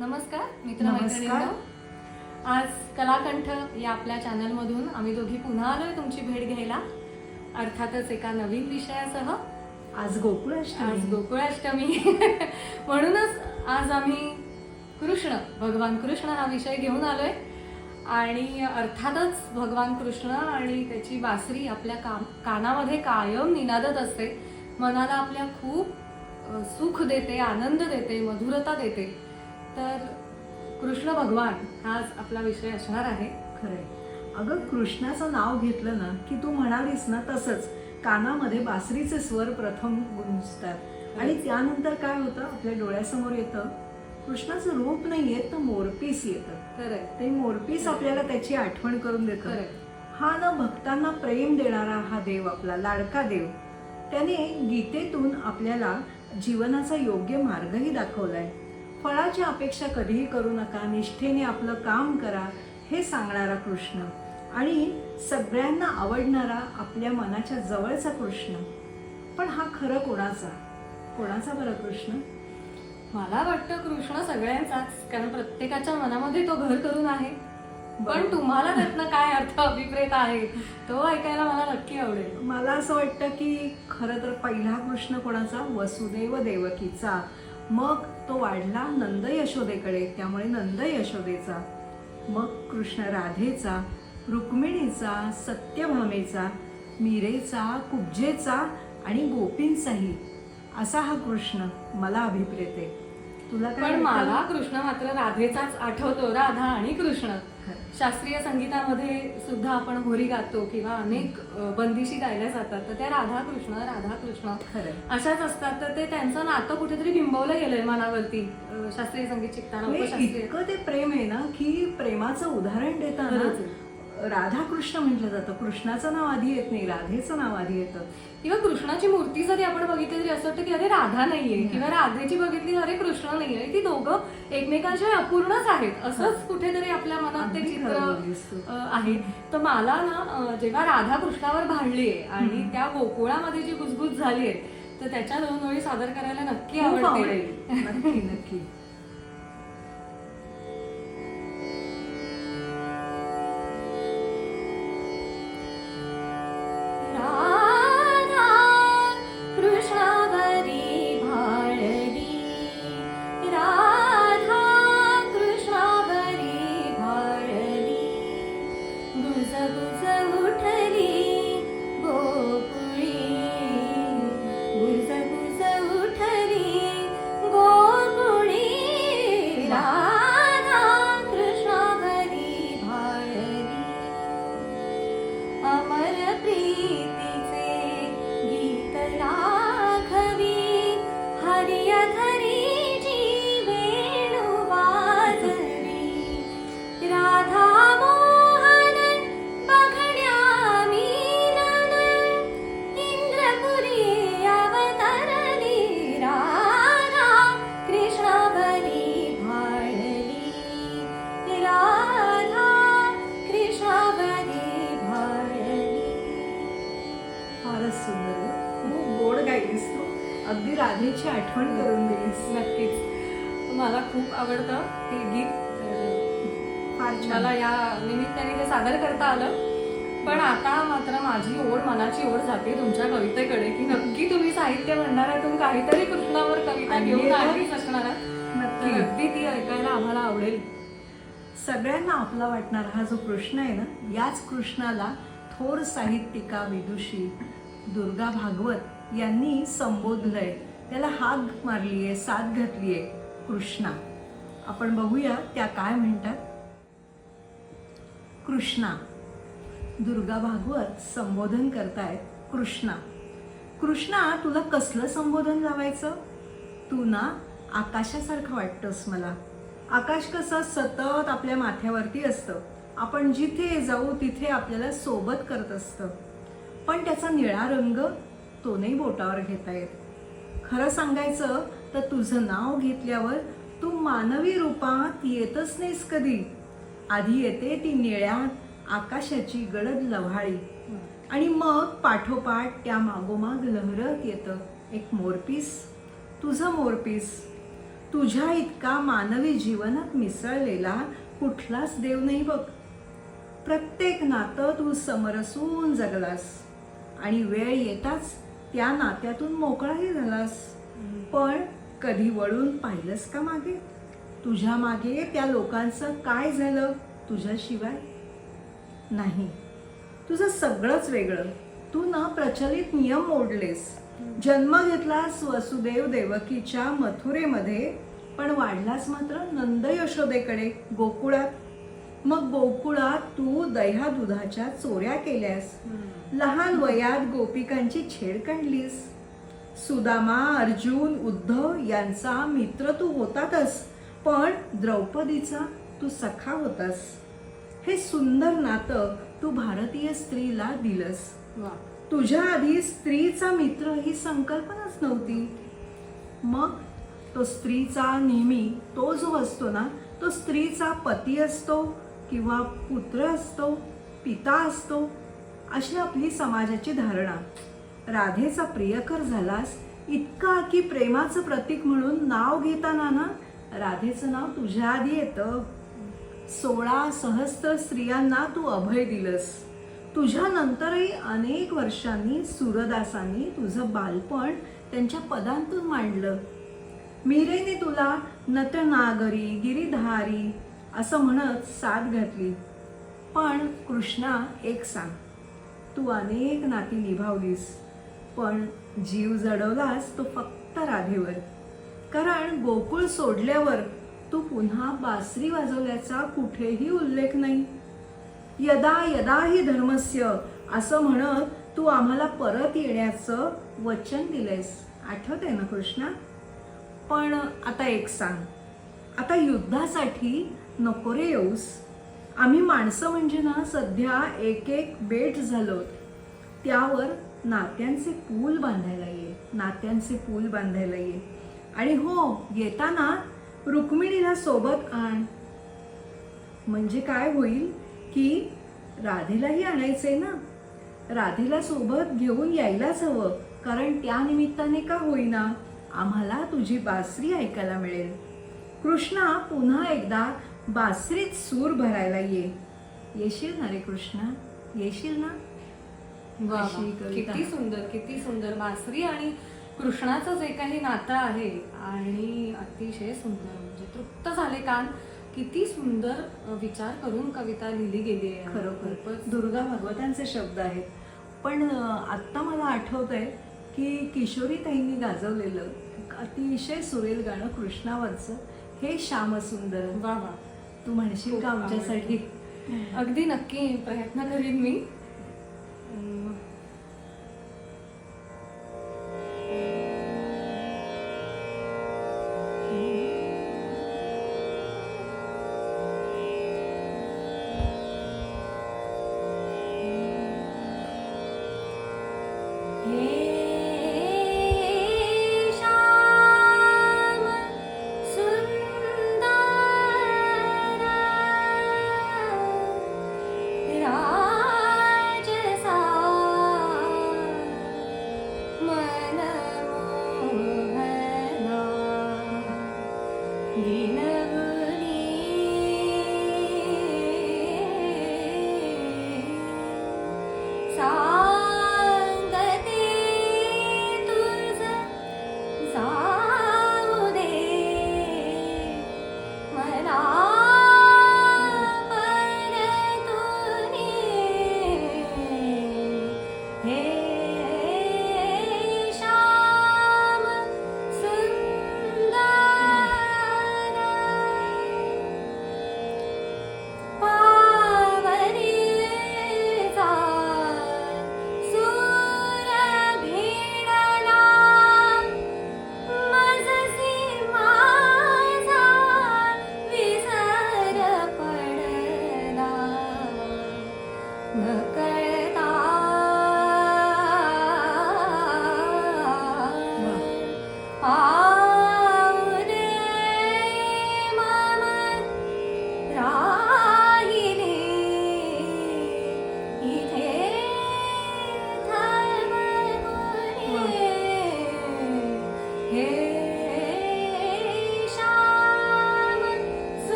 नमस्कार मित्र. मैत्रिणींनो आज कलाकंठ या आपल्या चॅनलमधून आम्ही दोघी पुन्हा आलोय तुमची भेट घ्यायला. अर्थातच एका नवीन विषयासह. आज आज गोकुळाष्टमी गोकुळाष्टमी म्हणूनच आज आम्ही कृष्ण भगवान कृष्ण हा विषय घेऊन आलोय. आणि अर्थातच भगवान कृष्ण आणि त्याची बासरी आपल्या काम कानामध्ये कायम निनादत असते. मनाला आपल्या खूप सुख देते आनंद देते मधुरता देते. तर कृष्ण भगवान हाच आपला विषय असणार आहे खरंय. अगं कृष्णाचं नाव घेतलं ना की तू म्हणालीस ना तसंच कानामध्ये बासरीचे स्वर प्रथम गुंजतात. आणि त्यानंतर काय होतं? आपल्या डोळ्यासमोर येतं कृष्णाचं रूप नाही येत तर मोरपीस येतं. खरंय. ते मोरपीस आपल्याला त्याची आठवण करून देतं. हा ना भक्तांना प्रेम देणारा हा देव आपला लाडका देव. त्याने गीतेतून आपल्याला जीवनाचा योग्य मार्गही दाखवलाय. फळाची अपेक्षा कधीही करू नका निष्ठेने आपलं काम करा हे सांगणारा कृष्ण. आणि सगळ्यांना आवडणारा आपल्या मनाच्या जवळचा कृष्ण. पण हा खरं कोणाचा? कोणाचा बरं कृष्ण? मला वाटतं कृष्ण सगळ्यांचाच कारण प्रत्येकाच्या मनामध्ये तो घर करून आहे. पण. तुम्हाला त्यातनं काय अर्थ अभिप्रेत आहे तो ऐकायला मला नक्की आवडेल. मला असं वाटतं की खरं तर पहिला कृष्ण कोणाचा? वसुदेव देवकीचा. मग तो वाढला नंद यशोदेकडे त्यामुळे नंद यशोदेचा मग कृष्ण राधेचा रुक्मिणीचा सत्यभामेचा मीरेचा कुब्जेचा आणि गोपींचाही असा हा कृष्ण मला अभिप्रेत तुला पण? मला कृष्ण मात्र राधेचाच आठवतो राधा आणि कृष्ण. शास्त्रीय संगीतामध्ये सुद्धा आपण होरी गातो किंवा अनेक बंदिशी गायल्या जातात तर त्या राधा कृष्ण राधा कृष्ण खरंय. अशाच असतात. तर ते त्यांचं नातं कुठेतरी बिंबवलं गेलंय मनावरती शास्त्रीय संगीत शिकताना म्हणजे ते प्रेम आहे ना की प्रेमाचं उदाहरण देताना खरंच आहे. राधा कृष्ण म्हटलं जातं. कृष्णाचं नाव आधी येत नाही राधेचं नाव आधी येतं. किंवा कृष्णाची मूर्ती जरी आपण बघितली तरी असं वाटतं की अरे राधा नाहीये नाही. किंवा राधेची बघितली अरे कृष्ण नाहीये. ती दोघं एकमेकांच्या अपूर्णच आहेत. असंच कुठेतरी आपल्या मनात ते चित्र आहे. तर मला ना जेव्हा राधा कृष्णावर भांडलीये आणि. त्या गोकुळामध्ये जी गुजगुज झालीये तर त्याच्या दोन ओळी सादर करायला नक्की आवडते नक्की नक्की. फारच सुंदर. खूप गोड गायलीस तू. अगदी राधेची आठवण करून दिलीस नक्कीच. मला खूप आवडतं हे गीत. फार मला या निमित्ताने ते सादर करता आलं. पण आता मात्र माझी ओढ मनाची ओढ जाते तुमच्या कवितेकडे की नक्की तुम्ही साहित्य भंडारातून काहीतरी कृष्णावर कविता घेऊन? आलीच असणार नक्की. अगदी ती ऐकायला आम्हाला आवडेल. सगळ्यांना आपला वाटणारा हा जो कृष्ण आहे ना याच कृष्णाला थोर साहित्यिका विदुषी दुर्गा भागवत यांनी संबोधलंय. त्याला हाक मारली आहे साथ घातली आहे कृष्णा. आपण बघूया त्या काय म्हणतात. कृष्णा. दुर्गा भागवत संबोधन करतायत कृष्णा. कृष्णा तुला कसलं संबोधन लावायचं? तू ना आकाशासारखं वाटतंस मला. आकाश कसं सतत आपल्या माथ्यावरती असतं. आपण जिथे जाऊ तिथे आपल्याला सोबत करत असतं. पण त्याचा निळा रंग तो नाही बोटावर घेता येत. खरं सांगायचं तर तुझं नाव घेतल्यावर तू मानवी रूपात येतच नाहीस कधी. आधी येते ती निळ्या आकाशाची गडद लव्हाळी. आणि मग पाठोपाठ त्या मागोमाग लहरत येतं एक मोरपीस. तुझं मोरपीस. तुझ्या इतका मानवी जीवनात मिसळलेला कुठलाच देव नाही बघ. प्रत्येक नातं तू समरसून जगलास. आणि वेळ येताच त्या नात्यातून मोकळाही झालास. पण कधी वळून पाहिलंस का मागे? तुझ्या मागे त्या लोकांचं काय झालं तुझ्याशिवाय? नाही. तुझं सगळंच वेगळं. तू ना प्रचलित नियम मोडलेस. जन्म घेतलास वसुदेव देवकीच्या मथुरेमध्ये पण वाढलास मात्र नंद यशोदेकडे गोकुळात. मग गोकुळात तू दह्या दुधाच्या चोऱ्या केल्यास. लहान वयात गोपिकांची छेड काढलीस. सुदामा अर्जुन उद्धव यांचा मित्र तू होतातच पण द्रौपदीचा तू सखा होतास. हे सुंदर नातं तू भारतीय स्त्रीला दिलंस. तुझ्या आधी स्त्रीचा मित्र ही संकल्पनाच नव्हती. मग तो स्त्रीचा नेहमी तो जो असतो ना तो स्त्रीचा पती असतो. किंवा पुत्र असतो पिता असतो अशी आपली समाजाची धारणा. राधेचा प्रियकर झालास इतका की प्रेमाचं प्रतीक म्हणून नाव घेताना ना राधेचं नाव तुझ्या आधी येतं. सोळा सहस्त्र स्त्रियांना तू अभय दिलंस. तुझ्या नंतरही अनेक वर्षांनी सूरदासांनी तुझं बालपण त्यांच्या पदांतून मांडलं. मीरेने तुला नटनागरी गिरीधारी असं म्हणत साथ घातली. पण कृष्णा एक सांग तू अनेक नाती निभावलीस पण जीव जडवलास तो फक्त राधेवर. कारण गोकुळ सोडल्यावर तू पुन्हा बासरी वाजवल्याचा कुठेही उल्लेख नाही. यदा यदा ही धर्मस्य असं म्हणत तू आम्हाला परत येण्याचं वचन दिलंयस. आठवत आहे ना कृष्णा? पण आता एक सांग आता युद्धासाठी नको रे येऊस. आम्ही माणसं म्हणजे ना सध्या एक एक बेट झालो त्यावर नात्यांचे पूल बांधायला ये नात्यांचे पूल बांधायला ये. आणि हो येताना रुक्मिणीला सोबत आण. म्हणजे काय होईल की राधेलाही आणायचंय ना? राधेला सोबत घेऊन यायलाच हवं कारण त्या निमित्ताने का होईना आम्हाला तुझी बासरी ऐकायला मिळेल. कृष्णा पुन्हा एकदा बासरीत सूर भरायला ये. येशील ना रे कृष्णा? येशील ना? वा वा. अशी कविता. किती सुंदर किती सुंदर. बासरी आणि कृष्णाचं जे काही नातं आहे आणि अतिशय सुंदर म्हणजे तृप्त झाले कान. किती सुंदर अ, विचार करून कविता लिहिली गेली आहे. खरोखर. खूपच दुर्गा भगवतांचे शब्द आहेत. पण अं, आत्ता मला आठवत आहे की किशोरीताईंनी गाजवलेलं अतिशय सुरेल गाणं कृष्णावरचं हे श्यामसुंदर वा वा. तू म्हणशील का आमच्यासाठी? अगदी नक्की प्रयत्न करीन मी.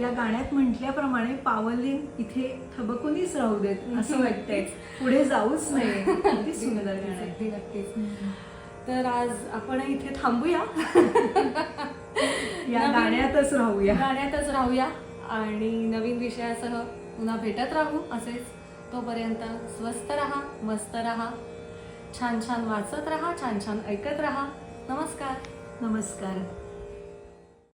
या गाण्यात म्हटल्याप्रमाणे पावले इथे थबकुनीच राहू देत असं वाटतंय. पुढे जाऊच नाही. सुंदर अगदी नक्कीच तर आज आपण इथे थांबूया. या गाण्यातच राहूया. गाण्यातच राहूया आणि नवीन विषयासह पुन्हा भेटत राहू असेच. तोपर्यंत स्वस्त रहा मस्त रहा. छान छान वाचत राहा छान छान ऐकत रहा. नमस्कार. नमस्कार.